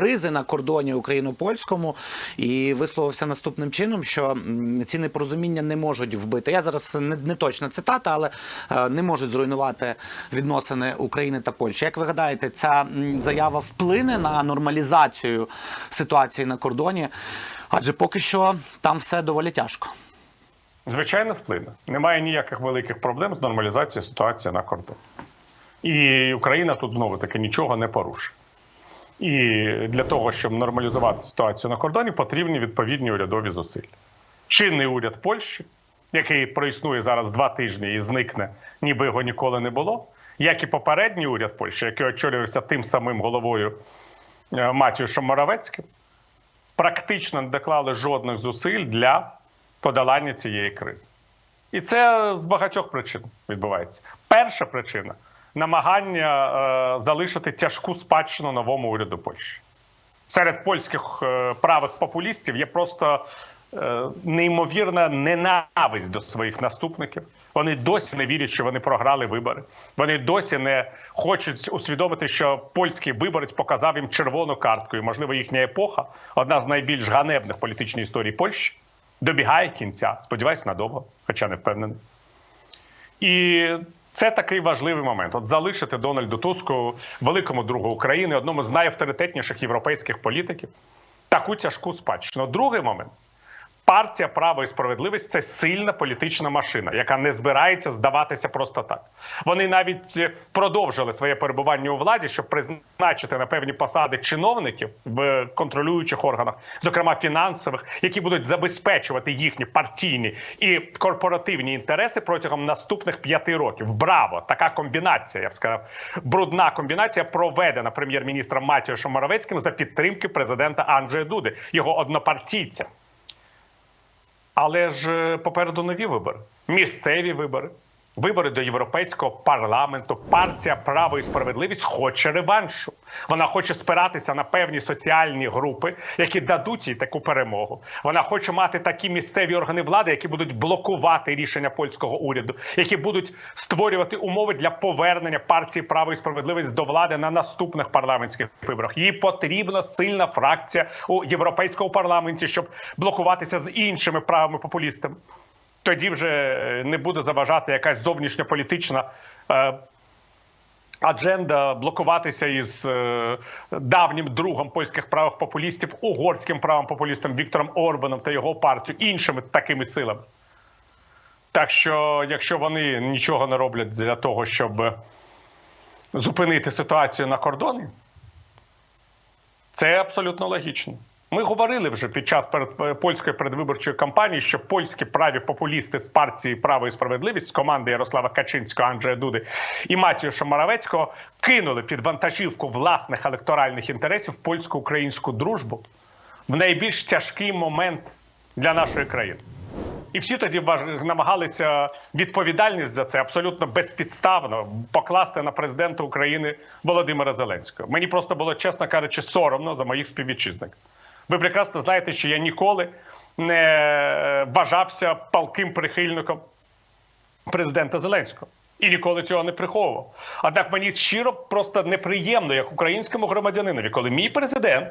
кризи на кордоні україно-польському і висловився наступним чином, що ці непорозуміння не можуть вбити. Я зараз не, не точна цитата, але е, не можуть зруйнувати відносини України та Польщі. Як ви гадаєте, ця заява вплине на нормалізацію ситуації на кордоні? Адже поки що там все доволі тяжко. Звичайно, вплине. Немає ніяких великих проблем з нормалізацією ситуації на кордоні. І Україна тут знову таки нічого не порушить. І для того, щоб нормалізувати ситуацію на кордоні, потрібні відповідні урядові зусилля. Чинний уряд Польщі, який проіснує зараз два тижні і зникне, ніби його ніколи не було, як і попередній уряд Польщі, який очолювався тим самим головою е, Матіушем Моравецьким, практично не доклали жодних зусиль для подолання цієї кризи. І це з багатьох причин відбувається. Перша причина намагання е, залишити тяжку спадщину новому уряду Польщі. Серед польських е, правих популістів є просто е, неймовірна ненависть до своїх наступників. Вони досі не вірять, що вони програли вибори. Вони досі не хочуть усвідомити, що польський виборець показав їм червону картку. І, можливо, їхня епоха, одна з найбільш ганебних політичної історії Польщі, добігає кінця. Сподіваюсь, надовго, хоча не впевнений. І це такий важливий момент. От залишити Дональду Туску, великому другу України, одному з найавторитетніших європейських політиків, таку тяжку спадщину. Другий момент. Партія право і справедливість це сильна політична машина, яка не збирається здаватися просто так. Вони навіть е, продовжили своє перебування у владі, щоб призначити на певні посади чиновників в контролюючих органах, зокрема фінансових, які будуть забезпечувати їхні партійні і корпоративні інтереси протягом наступних п'яти років. Браво! Така комбінація, я б сказав, брудна комбінація проведена прем'єр-міністром Матіошем Моровецьким за підтримки президента Анджея Дуди, його однопартійця. Але ж е, попереду нові вибори, місцеві вибори, вибори до європейського парламенту. Партія право і справедливість хоче реваншу. Вона хоче спиратися на певні соціальні групи, які дадуть їй таку перемогу. Вона хоче мати такі місцеві органи влади, які будуть блокувати рішення польського уряду, які будуть створювати умови для повернення партії право і справедливість до влади на наступних парламентських виборах. Їй потрібна сильна фракція у європейському парламенті, щоб блокуватися з іншими правими популістами. Тоді вже е, не буде заважати якась зовнішньополітична е, адженда блокуватися із е, давнім другом польських правих популістів, угорським правим популістом Віктором Орбаном та його партією, іншими такими силами. Так що, якщо вони нічого не роблять для того, щоб зупинити ситуацію на кордоні, це абсолютно логічно. Ми говорили вже під час перед польської передвиборчої кампанії, що польські праві популісти з партії Право і справедливість з команди Ярослава Качинського, Анджея Дуди і Матіуша Моравецького кинули під вантажівку власних електоральних інтересів польсько-українську дружбу в найбільш тяжкий момент для нашої країни. І всі тоді намагалися відповідальність за це абсолютно безпідставно покласти на президента України Володимира Зеленського. Мені просто було, чесно кажучи, соромно за моїх співвітчизників. Ви прекрасно знаєте, що я ніколи не вважався палким прихильником президента Зеленського. І ніколи цього не приховував. Однак мені щиро просто неприємно, як українському громадянинові, коли мій президент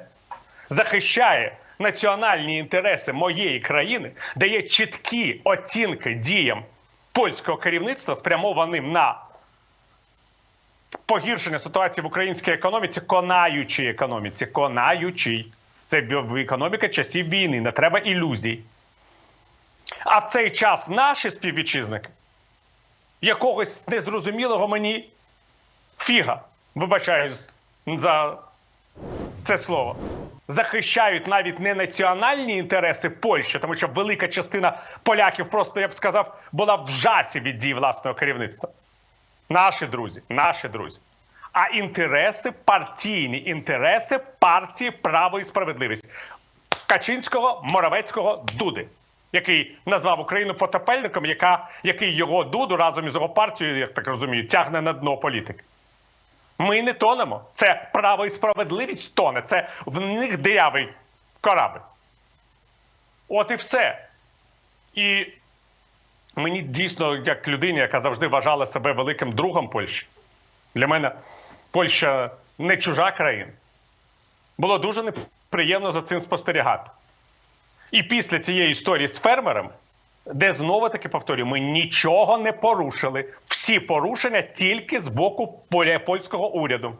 захищає національні інтереси моєї країни, дає чіткі оцінки діям польського керівництва, спрямованим на погіршення ситуації в українській економіці, конаючій економіці, конаючій. Це економіка часів війни, не треба ілюзій. А в цей час наші співвітчизники якогось незрозумілого мені фіга, вибачаюсь за це слово, захищають навіть не національні інтереси Польщі, тому що велика частина поляків просто, я б сказав, була в жасі від дій власного керівництва. Наші друзі, наші друзі. А інтереси, партійні інтереси партії право і справедливість Качинського, Моравецького, Дуди, який назвав Україну потопельником, яка, який його дуду разом із його партією, як так розумію, тягне на дно політики. Ми не тонемо. Це право і справедливість тоне. Це в них дирявий корабль. От і все. І мені дійсно, як людині, яка завжди вважала себе великим другом Польщі, для мене Польща не чужа країна. Було дуже неприємно за цим спостерігати. І після цієї історії з фермерами, де знову таки повторюю, ми нічого не порушили. Всі порушення тільки з боку польського уряду.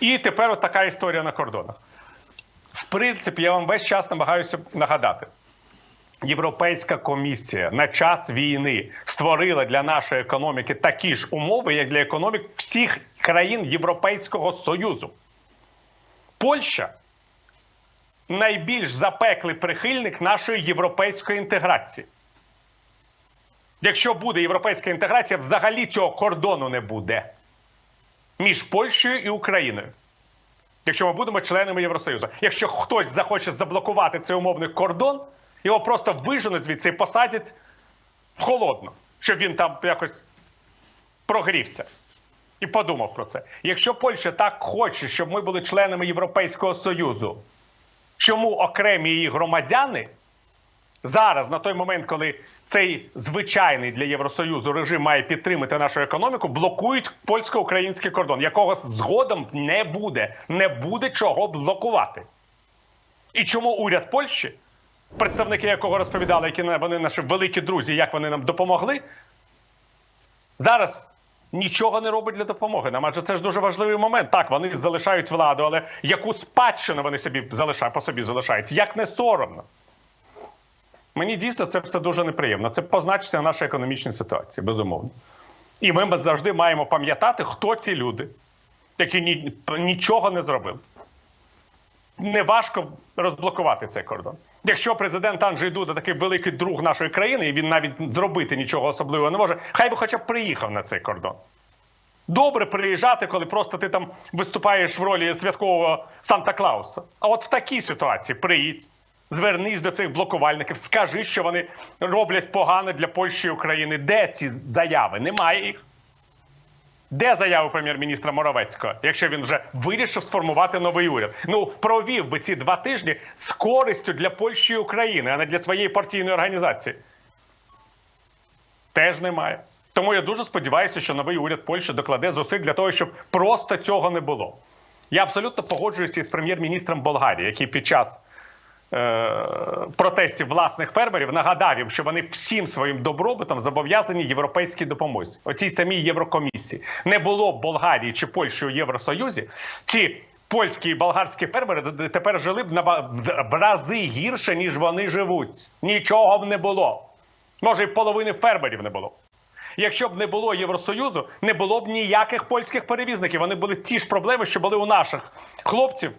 І тепер от така історія на кордонах. В принципі, я вам весь час намагаюся нагадати. Європейська комісія на час війни створила для нашої економіки такі ж умови, як для економік всіх країн Європейського Союзу. Польща найбільш запеклий прихильник нашої європейської інтеграції. Якщо буде європейська інтеграція, взагалі цього кордону не буде між Польщею і Україною. Якщо ми будемо членами Євросоюзу. Якщо хтось захоче заблокувати цей умовний кордон, його просто виженуть звідси і посадять холодно, щоб він там якось прогрівся і подумав про це. Якщо Польща так хоче, щоб ми були членами Європейського Союзу, чому окремі її громадяни зараз, на той момент, коли цей звичайний для Євросоюзу режим має підтримати нашу економіку, блокують польсько-український кордон, якого згодом не буде, не буде чого блокувати. І чому уряд Польщі, представники якого розповідали, які вони наші великі друзі, як вони нам допомогли, зараз нічого не робить для допомоги. Нам адже це ж дуже важливий момент. Так, вони залишають владу, але яку спадщину вони собі залишають по собі залишають? Як не соромно? Мені дійсно це все дуже неприємно. Це позначиться на нашій економічній ситуації, безумовно. І ми завжди маємо пам'ятати, хто ці люди, які ні, нічого не зробили. Неважко розблокувати цей кордон. Якщо президент Анджей Дуда такий великий друг нашої країни, і він навіть зробити нічого особливого не може, хай би хоча б приїхав на цей кордон. Добре приїжджати, коли просто ти там виступаєш в ролі святкового Санта Клауса. А от в такій ситуації приїдь, звернись до цих блокувальників, скажи, що вони роблять погано для Польщі і України. Де ці заяви? Немає їх. Де заяви прем'єр-міністра Моровецького, якщо він вже вирішив сформувати новий уряд? Ну провів би ці два тижні з користю для Польщі і України, а не для своєї партійної організації. Теж немає. Тому я дуже сподіваюся, що новий уряд Польщі докладе зусиль для того, щоб просто цього не було. Я абсолютно погоджуюся із прем'єр-міністром Болгарії, який під час протестів власних фермерів нагадав їм, що вони всім своїм добробутом зобов'язані європейській допомозі. Оцій самій Єврокомісії. Не було б Болгарії чи Польщі у Євросоюзі. Ці польські і болгарські фермери тепер жили б на в рази гірше, ніж вони живуть. Нічого б не було. Може, і половини фермерів не було. Якщо б не було Євросоюзу, не було б ніяких польських перевізників. Вони були ті ж проблеми, що були у наших хлопців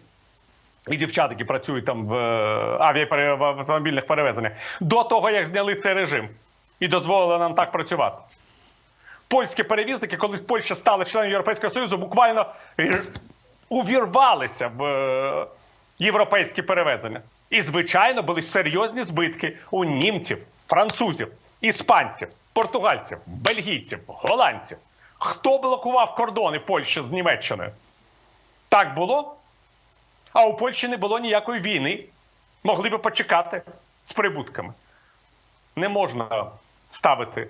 і дівчат, які працюють там в е, авіапере- перевезеннях, до того, як зняли цей режим і дозволили нам так працювати. Польські перевізники, коли Польща стала членом Європейського Союзу, буквально е, увірвалися в е, європейські перевезення. І, звичайно, були серйозні збитки у німців, французів, іспанців, португальців, бельгійців, голландців. Хто блокував кордони Польщі з Німеччиною? Так було? А у Польщі не було ніякої війни. Могли би почекати з прибутками. Не можна ставити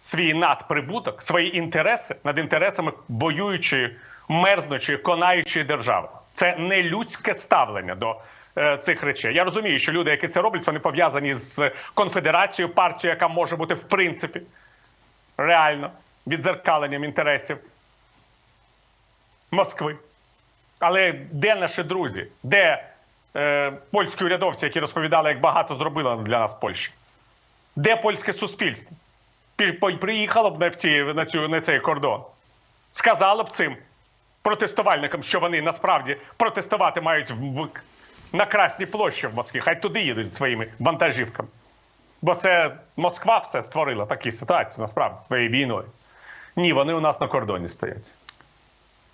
свій надприбуток, свої інтереси над інтересами воюючої, мерзнучої, конаючої держави. Це не людське ставлення до е, цих речей. Я розумію, що люди, які це роблять, вони пов'язані з конфедерацією, партією, яка може бути в принципі реально відзеркаленням інтересів Москви. Але де наші друзі? Де е, польські урядовці, які розповідали, як багато зробила для нас Польща? Де польське суспільство? Приїхало б на, ці, на, цю, на цей кордон. Сказало б цим протестувальникам, що вони насправді протестувати мають в, на Красній площі в Москві. Хай туди їдуть своїми вантажівками. Бо це Москва все створила таку ситуацію насправді своєю війною. Ні, вони у нас на кордоні стоять.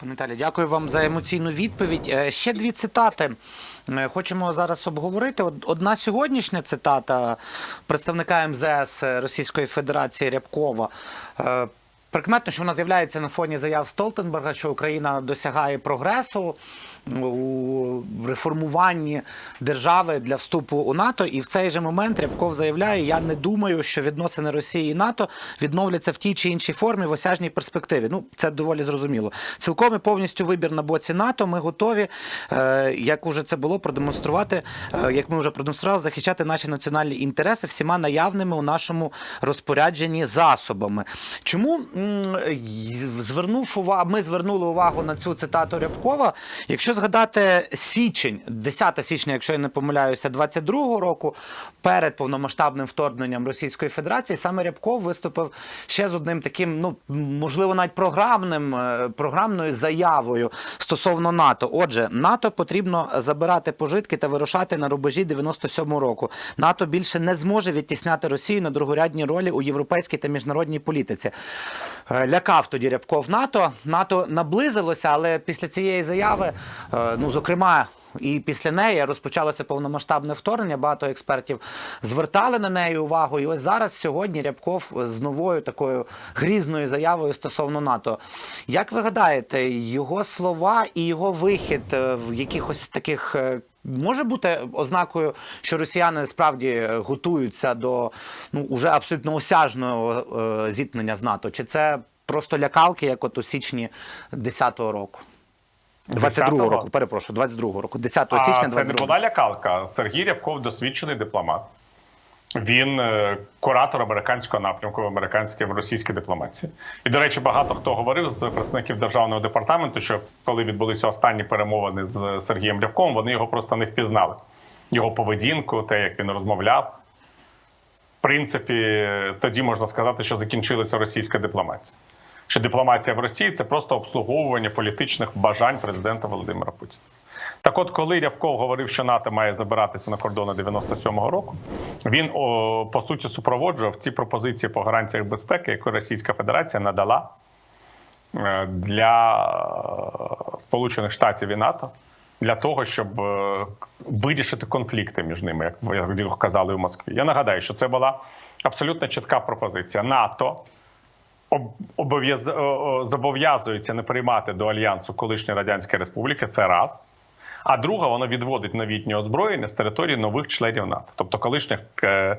Наталі, дякую вам за емоційну відповідь. Е, Ще дві цитати е, хочемо зараз обговорити. Одна сьогоднішня цитата представника МЗС Російської Федерації Рябкова. Прикметно, що вона з'являється на фоні заяв Столтенберга, що Україна досягає прогресу у реформуванні держави для вступу у НАТО. І в цей же момент Рябков заявляє: я не думаю, що відносини Росії і НАТО відновляться в тій чи іншій формі в осяжній перспективі. Ну, це доволі зрозуміло. Цілком і повністю вибір на боці НАТО. Ми готові, е, як уже це було, продемонструвати, е, як ми вже продемонстрували, захищати наші національні інтереси всіма наявними у нашому розпорядженні засобами. Чому звернув увагу, ми звернули увагу на цю цитату Рябкова? Якщо згадати січень, 10 січня, якщо я не помиляюся, 22-го року, перед повномасштабним вторгненням Російської Федерації, саме Рябков виступив ще з одним таким, ну можливо, навіть програмним е, програмною заявою стосовно НАТО. Отже, НАТО потрібно забирати пожитки та вирушати на рубежі 97-го року. НАТО більше не зможе відтісняти Росію на другорядні ролі у європейській та міжнародній політиці. Е, Лякав тоді Рябков НАТО. НАТО наблизилося, але після цієї заяви, е, ну зокрема. І після неї розпочалося повномасштабне вторгнення. Багато експертів звертали на неї увагу. І ось зараз сьогодні Рябков з новою такою грізною заявою стосовно НАТО. Як ви гадаєте, його слова і його вихід е, в якихось таких може бути ознакою, що росіяни справді готуються до ну уже абсолютно осяжного е, зіткнення з НАТО? Чи це просто лякалки, як от у січні 10-го року? 22-го року, перепрошую, 22-го року, 10 А січня це не 22-го. була лякалка. Сергій Рябков досвідчений дипломат. Він е, куратор американського напрямку в американській в російській дипломатії. І, до речі, багато хто говорив з представників державного департаменту, що коли відбулися останні перемовини з Сергієм Рябковим, вони його просто не впізнали. Його поведінку, те, як він розмовляв. В принципі, тоді можна сказати, що закінчилася російська дипломатія. Що дипломатія в Росії це просто обслуговування політичних бажань президента Володимира Путіна. Так от, коли Рябков говорив, що НАТО має забиратися на кордони 97-го року, він о, по суті супроводжував ці пропозиції по гарантіях безпеки, які Російська Федерація надала е, для е, Сполучених Штатів і НАТО для того, щоб е, вирішити конфлікти між ними, як казали в Москві. Я нагадаю, що це була абсолютно чітка пропозиція НАТО зобов'язується не приймати до альянсу колишньої радянської республіки. Це раз. А друга, воно відводить новітнє озброєння з території нових членів НАТО, тобто колишніх е,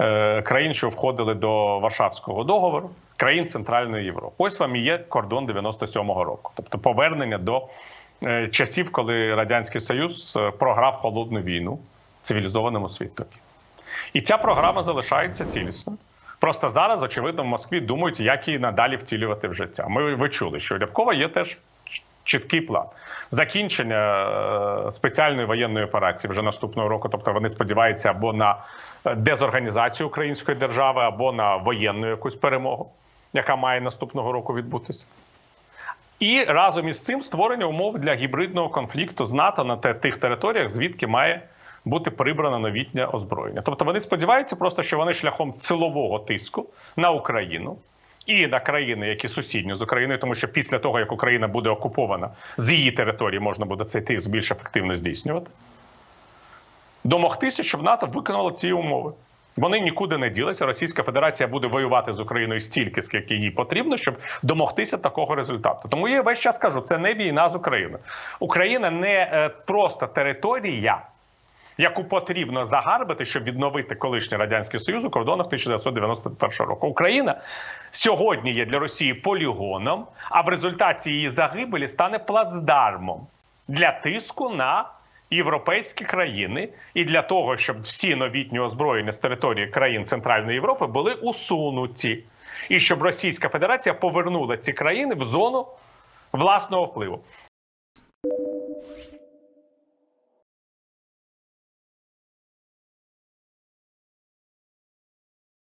е, країн, що входили до Варшавського договору, країн Центральної Європи. Ось вам і є кордон 97-го року, тобто повернення до е, часів, коли радянський Союз програв холодну війну цивілізованому світу. І ця програма залишається цілісною. Просто зараз, очевидно, в Москві думають, як її надалі втілювати в життя. Ми ви чули, що Рябкова є теж чіткий план закінчення е, спеціальної воєнної операції вже наступного року. Тобто вони сподіваються або на е, дезорганізацію української держави, або на воєнну якусь перемогу, яка має наступного року відбутися. І разом із цим створення умов для гібридного конфлікту з НАТО на тих територіях, звідки має бути прибрано новітнє озброєння. Тобто вони сподіваються просто, що вони шляхом силового тиску на Україну і на країни, які сусідні з Україною, тому що після того, як Україна буде окупована, з її території можна буде цей тиск більш ефективно здійснювати. Домогтися, щоб НАТО виконало ці умови. Вони нікуди не ділися. Російська Федерація буде воювати з Україною стільки, скільки їй потрібно, щоб домогтися такого результату. Тому я весь час кажу, це не війна з Україною. Україна не е, просто територія, яку потрібно загарбити, щоб відновити колишній радянський союз у кордонах 1991 року. Україна сьогодні є для Росії полігоном, а в результаті її загибелі стане плацдармом для тиску на європейські країни і для того, щоб всі новітні озброєння з території країн Центральної Європи були усунуті, і щоб Російська Федерація повернула ці країни в зону власного впливу.